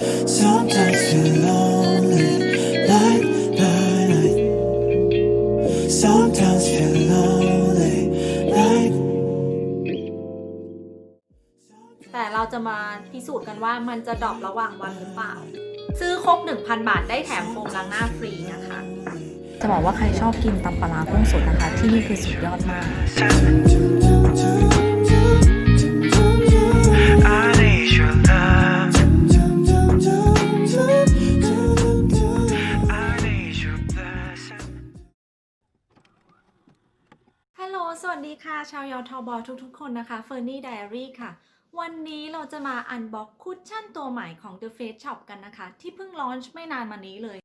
Sometimes feel lonely, night, night, night. Sometimes feel lonely, night. แต่เราจะมาพิสูจน์กันว่ามันจะดรอประหว่างวันหรือเปล่า ซื้อครบ 1,000 บาทได้แถมโฟมล้างหน้าฟรีนะคะ จะบอกว่าใครชอบกินตำปลาร้ากุ้งสดนะคะ ที่นี่คือสุดยอดมาก ชาวยอทอบอทุกๆ คนนะคะเฟอร์นี่ไดอารี่ค่ะ วันนี้เราจะมาอันบ็อกคุชชั่นตัวใหม่ของ The Face Shop กันนะคะ ที่เพิ่งลอนช์ไม่นานมานี้เลย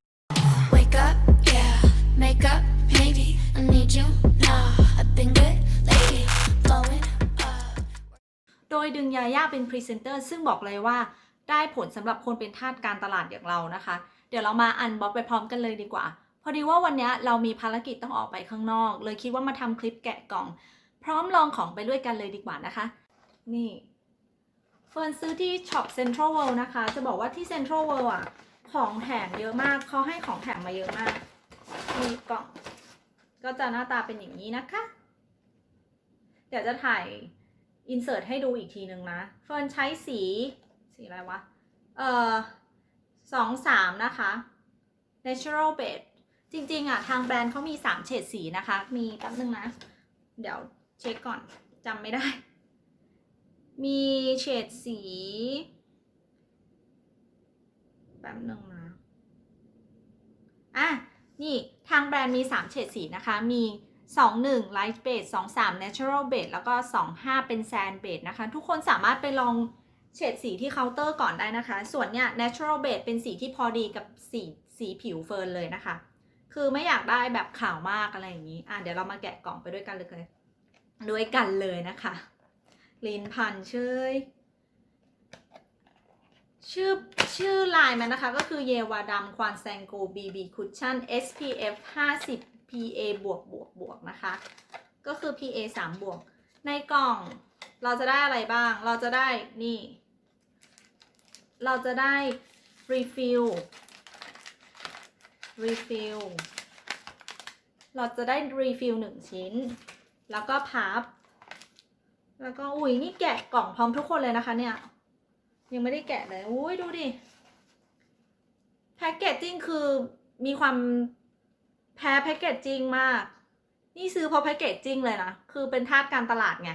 Wake up, yeah. Makeup, maybe. I need you now. I've been good lately. Blowing up. โดยดึงยาย่าเป็นพรีเซนเตอร์ซึ่งบอกเลยว่าได้ผลสำหรับคนเป็นทาสการตลาดอย่างเรานะคะ เดี๋ยวเรามาอันบ็อกไปพร้อมกันเลยดีกว่า พอดีว่าวันนี้เรามีภารกิจต้องออกไปข้างนอก เลยคิดว่ามาทำคลิปแกะกล่อง พร้อมลองของไปด้วยกันเลยดีกว่านะคะ นี่เฟิร์นซื้อที่ช็อปเซ็นทรัลเวิลด์นะคะ จะบอกว่าที่เซ็นทรัลเวิลด์อะ ของแถมเยอะมากเขาให้ของแถมมาเยอะมากมีกล่อง ก็จะหน้าตาเป็นอย่างนี้นะคะ เดี๋ยวจะถ่ายอินเสิร์ตให้ดูอีกทีหนึ่งนะ เฟิร์นใช้สี สีอะไรวะ เอ่อสองสามนะคะ natural beige จริงๆอะ ทางแบรนด์เขามี 3 เฉดสีนะคะ มีแป๊บนึงนะ เดี๋ยว เช็คก่อนจำไม่ได้ มีเฉดสีแป๊บหนึ่งนะอะ นี่ทางแบรนด์มี 3 เฉดสีนะคะ มี 21 Light Beige 23 Natural Beige แล้วก็ 25 เป็น Sand Beige นะคะ ทุกคนสามารถไปลองเฉดสีที่เคาน์เตอร์ก่อนได้นะคะ ส่วนเนี่ย Natural Beige เป็นสีที่พอดีกับสีสีผิวเฟิร์นเลยนะคะ คือไม่อยากได้แบบขาวมากอะไรอย่างนี้ อะ เดี๋ยวเรามาแกะกล่องไปด้วยกันเลย ด้วยกันเลยนะคะลินพันเชยชื่อชื่อลายมันนะคะก็คือเยวาดำควานแซงโก BB Cushion SPF 50 PA บวกบวกบวกนะคะ ก็คือ PA 3บวก ในกล่องเราจะได้อะไรบ้าง เราจะได้นี่ เราจะได้ refill refill เราจะได้ refill หนึ่งชิ้น แล้วก็พับ แล้วก็อุ้ยนี่แกะกล่องพร้อมทุกคนเลยนะคะ เนี่ย ยังไม่ได้แกะเลยอุ้ยดูดิแพ็กเกจจิ้งคือมีความแพ้แพ็กเกจจิ้งมาก นี่ซื้อเพราะแพ็กเกจจิ้งเลยนะ คือเป็นทาสการตลาดไง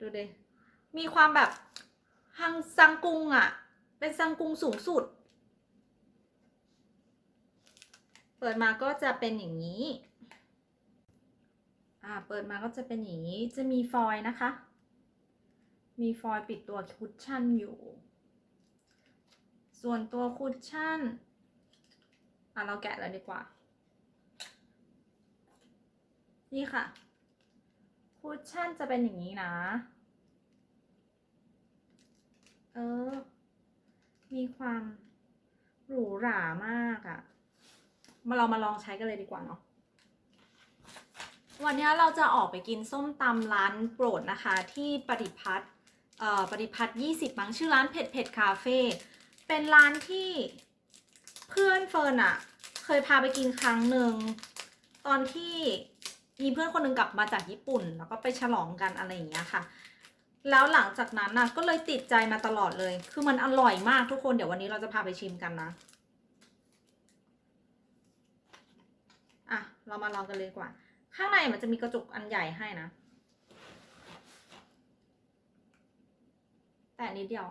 ดูดิ มีความแบบฮังซังกุงอะ่ะ เป็นซังกุงสูงสุด เปิดมาก็จะเป็นอย่างนี้ อ่า เปิดมาก็จะเป็นอย่างนี้ จะมีฟอยล์นะคะ มีฟอยล์ปิดตัวคุชชั่นอยู่ ส่วนตัวคุชชั่น อะ เราแกะเลยดีกว่า นี่ค่ะ คุชชั่นจะเป็นอย่างนี้นะ เออ มีความหรูหรามากอะ่ะ มาเรามาลองใช้กันเลยดีกว่าเนาะ วันนี้เราจะออกไปกินส้มตำร้านโปรดนะคะ ที่ปฏิพัฒน์เอ่อปฏิพัฒน์20มั้งชื่อร้านเผ็ดเผ็ดคาเฟ่เป็นร้านที่เพื่อนเฟิร์นอะเคยพาไปกินครั้งหนึ่งตอนที่มีเพื่อนคนหนึ่งกลับมาจากญี่ปุ่น แล้วก็ไปฉลองกันอะไรอย่างเงี้ยค่ะ แล้วหลังจากนั้นน่ะก็เลยติดใจมาตลอดเลย คือมันอร่อยมากทุกคนเดี๋ยววันนี้เราจะพาไปชิมกันนะอะเรามาลองกันเลยดีกว่า ข้างในมันจะมีกระจกอันใหญ่ให้นะ แต่นิดเดียว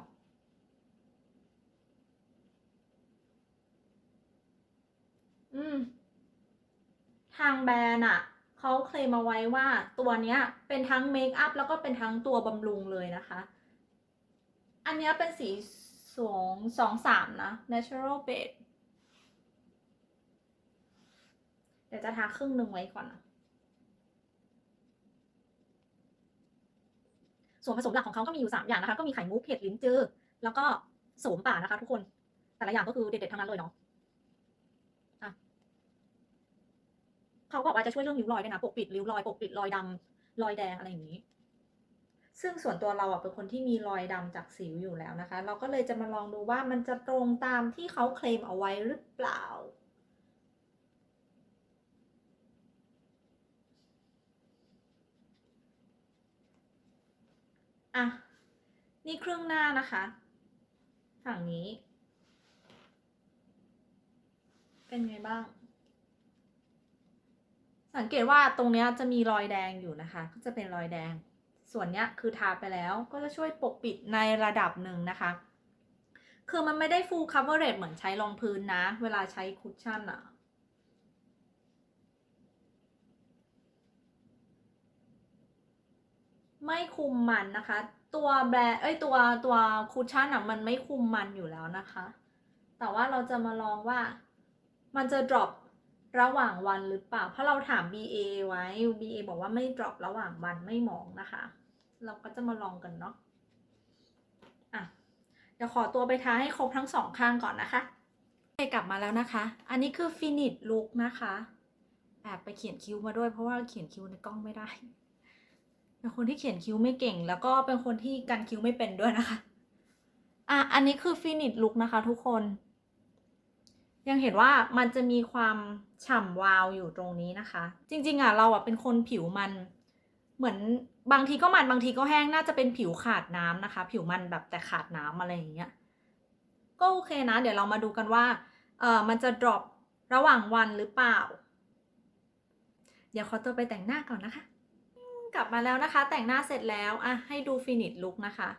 อืม ทางแบรนด์อะเขาเคลมมาไว้ว่าตัวเนี้ย เป็นทั้งเมคอัพแล้วก็เป็นทั้งตัวบำรุงเลยนะคะ อันนี้เป็นสีสองสองสามนะ natural beige เดี๋ยวจะทาครึ่งหนึ่งไว้ก่อนนะ ส่วนผสมหลักของเขาก็มีอยู่ 3 อย่างนะคะ ก็มีไข่มุกเห็ดลิ้นจือ แล้วก็โสมป่านะคะ ทุกคน แต่ละอย่างก็คือเด็ดๆทั้งนั้นเลยเนาะะเขาบอกว่าจะช่วยเรื่องริ้วรอยด้วยนะ ปกปิดริ้วรอยปกปิดรอยดำรอยแดงอะไรอย่างนี้ ซึ่งส่วนตัวเราอะเป็นคนที่มีรอยดำจากสิวอยู่แล้วนะคะ เราก็เลยจะมาลองดูว่ามันจะตรงตามที่เขาเคลมเอาไว้หรือเปล่า อะ นี่ครึ่งหน้านะคะ ฝั่งนี้ เป็นไงบ้าง สังเกตว่าตรงเนี้ยจะมีรอยแดงอยู่นะคะ ก็จะเป็นรอยแดง ส่วนเนี้ยคือทาไปแล้วก็จะช่วยปกปิดในระดับหนึ่งนะคะ คือมันไม่ได้ full coverage เหมือนใช้รองพื้นนะ เวลาใช้คุชชั่นอะ ไม่คุมมันนะคะ ตัวแบรนด์เอ้ยตัวตัวคุชชั่นอะมันไม่คุมมันอยู่แล้วนะคะ แต่ว่าเราจะมาลองว่ามันจะ drop ระหว่างวันหรือเปล่า เพราะเราถาม BA ไว้ BA บอกว่าไม่ drop ระหว่างวันไม่หมองนะคะ เราก็จะมาลองกันเนาะอะเดี๋ยวขอตัวไปทาให้ครบทั้งสองข้างก่อนนะคะโอเคกลับมาแล้วนะคะ อันนี้คือ finish look นะคะแอบไปเขียนคิ้วมาด้วยเพราะว่าเขียนคิ้วในกล้องไม่ได้ เป็นคนที่เขียนคิ้วไม่เก่ง แล้วก็เป็นคนที่กันคิ้วไม่เป็นด้วยนะคะ อะ อันนี้คือฟินิชลุกนะคะทุกคน ยังเห็นว่ามันจะมีความฉ่ำวาวอยู่ตรงนี้นะคะ จริง ๆ อะ เราอะเป็นคนผิวมัน เหมือนบางทีก็มันบางทีก็แห้ง น่าจะเป็นผิวขาดน้ำนะคะ ผิวมันแบบแต่ขาดน้ำอะไรอย่างเงี้ย ก็โอเคนะ เดี๋ยวเรามาดูกันว่า เออมันจะ drop ระหว่างวันหรือเปล่า เดี๋ยวขอตัวไปแต่งหน้าก่อนนะคะ กลับมาแล้วนะคะ แต่งหน้าเสร็จแล้วอะให้ดูฟินิชลุกนะคะ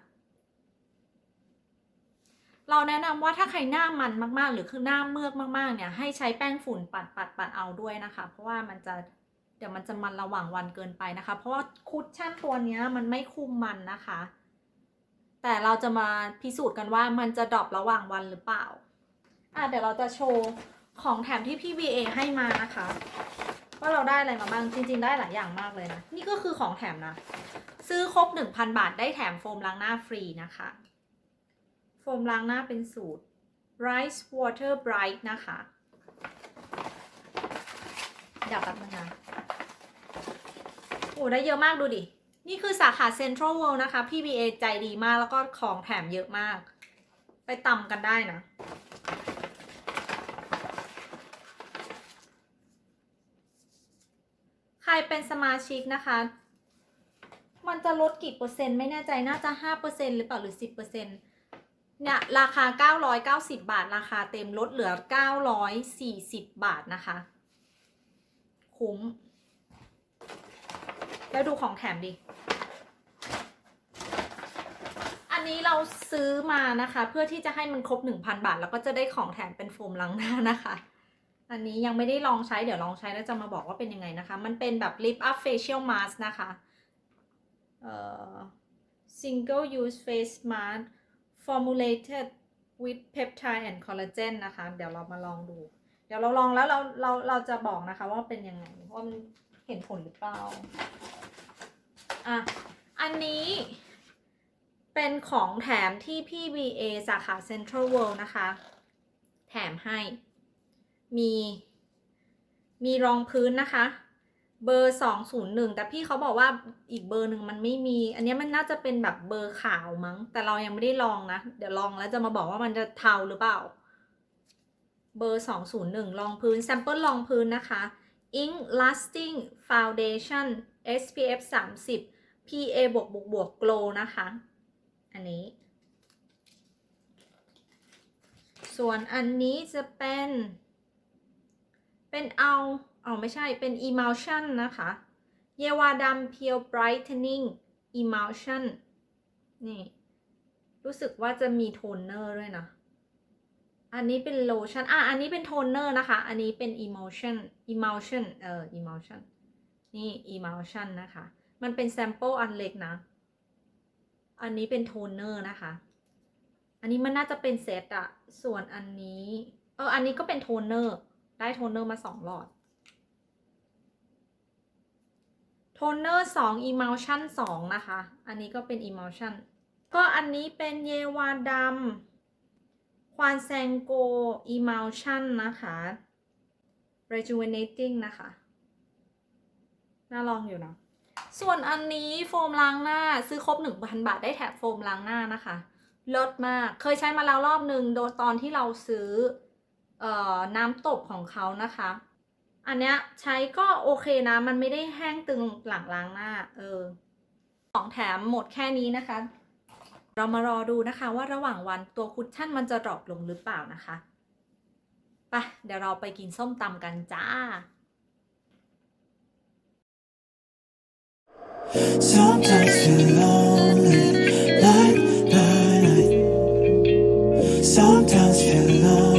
เราแนะนำว่าถ้าใครหน้ามันมากๆ หรือคือหน้าเมือกมากๆ เนี่ย ให้ใช้แป้งฝุ่นปัดปัดปัดเอาด้วยนะคะ เพราะว่ามันจะเดี๋ยวมันจะมันระหว่างวันเกินไปนะคะ เพราะว่าคุชชั่นตัวนี้มันไม่คุมมันนะคะ แต่เราจะมาพิสูจน์กันว่ามันจะดรอประหว่างวันหรือเปล่าอะเดี๋ยวเราจะโชว์ของแถมที่พี่ VA ให้มานะคะ ว่าเราได้อะไรมาบ้างจริง ๆ ได้หลายอย่างมากเลยนะ นี่ก็คือของแถมนะ ซื้อครบ 1,000 บาทได้แถมโฟมล้างหน้าฟรีนะคะ โฟมล้างหน้าเป็นสูตร Rice Water Bright นะคะดี๋ยวแป๊บนึงนะโอ้ได้เยอะมากดูดิ นี่คือสาขา Central World นะคะ PBA ใจดีมากแล้วก็ของแถมเยอะมาก ไปต่ำกันได้นะ ใค รเป็นสมาชิกนะคะ มันจะลดกี่เปอร์เซ็นต์ไม่แน่ใจน่าจะห้าเปอร์เซ็นหรือเปล่าหรือสิบเปอร์เซ็นต์เนี่ยราคาเก้าร้อยเก้าสิบาท ราคาเต็มลดเหลือเก้าร้อยสี่สิบบาทนะคะ คุ้ม แล้วดูของแถมดิ อันนี้เราซื้อมานะคะ เพื่อที่จะให้มันครบ 1,000 บาท แล้วก็จะได้ของแถมเป็นโฟมล้างหน้านะคะ อันนี้ยังไม่ได้ลองใช้เดี๋ยวลองใช้แล้วจะมาบอกว่าเป็นยังไงนะคะ มันเป็นแบบ lip up facial mask นะคะเอ่อ single use face mask formulated with peptide and collagen นะคะ เดี๋ยวเรามาลองดู เดี๋ยวเราลองแล้วเราเราเราจะบอกนะคะว่าเป็นยังไงว่ามันเห็นผลหรือเปล่าอะอันนี้เป็นของแถมที่พี่ BA สาขา Central World นะคะ แถมให้ มี มีรองพื้นนะคะ เบอร์201แต่พี่เขาบอกว่าอีกเบอร์หนึ่งมันไม่มี อันนี้มันน่าจะเป็นแบบเบอร์ขาวมั้ง แต่เรายังไม่ได้ลองนะ เดี๋ยวลองแล้วจะมาบอกว่ามันจะเทาหรือเปล่า เบอร์201รองพื้นแซมเปิลรองพื้นนะคะ Ink Lasting Foundation SPF 30 PA บวกบวกบวก Glow นะคะ อันนี้ ส่วนอันนี้จะเป็น เป็นเอาเอาไม่ใช่เป็น emulsion นะคะ เยวาดำเพียว brightening emulsion นี่ รู้สึกว่าจะมีโทนเนอร์ด้วยนะ อันนี้เป็นโลชั่น อะ อันนี้เป็นโทนเนอร์นะคะ อันนี้เป็น emulsion emulsion เออ emulsion นี่ emulsion นะคะ มันเป็นแซมเปิลอันเล็กนะ อันนี้เป็นโทนเนอร์นะคะ อันนี้มันน่าจะเป็นเซตอะส่วนอันนี้ เออ อันนี้ก็เป็นโทนเนอร์ ได้โทนเนอร์มาสองหลอด โทนเนอร์สอง emulsion สองนะคะ อันนี้ก็เป็น emulsion ก็อันนี้เป็นเยวาดำควานแซงโก emulsion นะคะ rejuvenating นะคะ น่าลองอยู่นะส่วนอันนี้โฟมล้างหน้าซื้อครบ 1,000 บาทได้แถบโฟมล้างหน้านะคะเลิศมาก เคยใช้มาแล้วรอบหนึ่งโดยตอนที่เราซื้อ น้ำตบของเขานะคะ อันเนี้ยใช้ก็โอเคนะ มันไม่ได้แห้งตึงหลังล้างหน้า เออ ของแถมหมดแค่นี้นะคะ เรามารอดูนะคะว่าระหว่างวันตัวคุชชั่นมันจะดรอปลงหรือเปล่านะคะไปเดี๋ยวเราไปกินส้มตำกันจ้า Sometimes feel lonely, like the night. Sometimes feel lonely,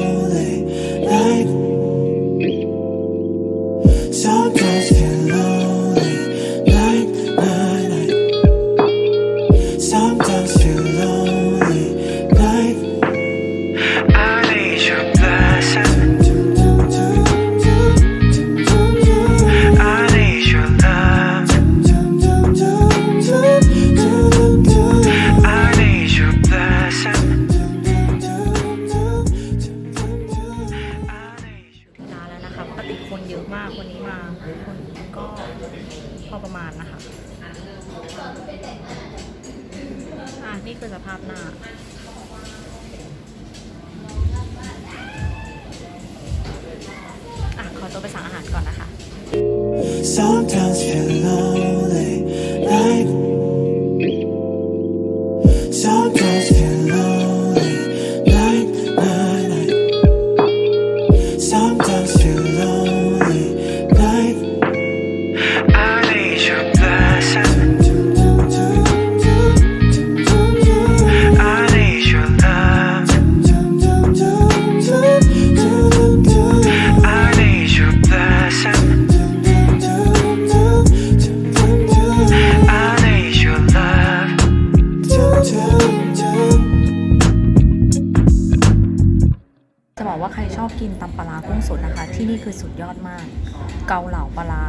าเหลาปลาร้า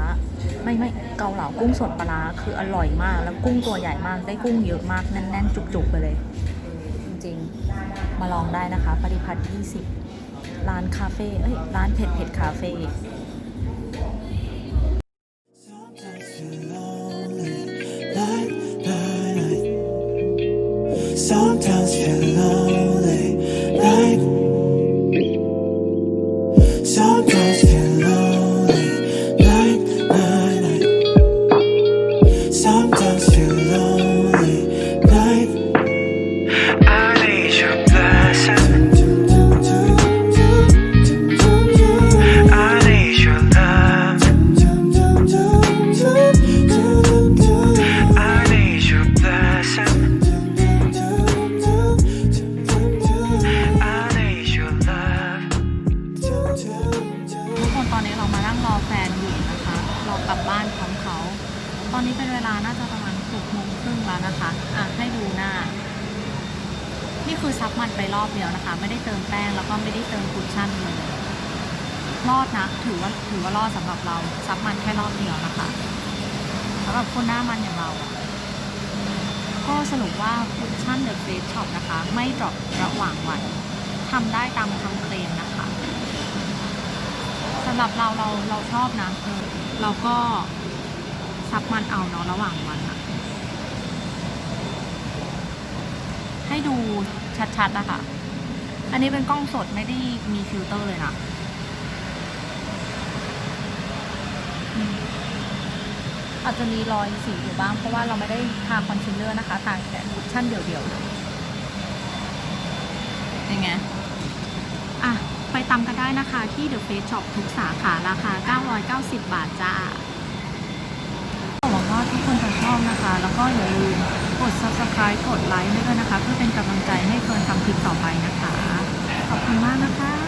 ไม่ไม่เกาเหลากุ้งสดปลาร้าคืออร่อยมาก แล้วกุ้งตัวใหญ่มากได้กุ้งเยอะมากแน่นๆ จุกๆไปเลย จริงๆ มาลองได้นะคะ ปฏิพัฒน์20 ร้านคาเฟ่เอ้ยร้านเผ็ดเผ็ดคาเฟ่ นี่คือซับมันไปรอบเดียวนะคะ ไม่ได้เติมแป้งแล้วก็ไม่ได้เติมคุชชั่นเลยรอดนะ ถือว่าถือว่ารอดสำหรับเราซับมันแค่รอบเดียวนะคะสำหรับคนหน้ามันอย่างเราก็สรุปว่าคุชชั่นเดอะเฟสช็อปนะคะ ไม่ดรอประหว่างวันทำได้ตามคำเคลมนะคะสำหรับเราเราเราชอบนะเราก็ซับมันเอาเนาะระหว่างวันอะ ให้ดูชัดๆนะคะอันนี้เป็นกล้องสดไม่ได้มีฟิลเตอร์เลยนะอาจจะมีรอยสีอยู่บ้าง เพราะว่าเราไม่ได้ทาคอนซีลเลอร์นะคะทาแค่คุชชั่นเดี่ยวๆเลยเป็นไงอะ ไปตำกันได้นะคะที่ The Face Shop ทุกสาขาราคา 990 บาทจ้าหวังว่าทุกคนจะชอบนะคะ แล้วก็อย่าลืม Subscribe กดไลค์ด้วยนะคะ เพื่อเป็นกำลังใจให้เฟิร์นทำคลิปต่อไปนะคะ ขอบคุณมากนะคะ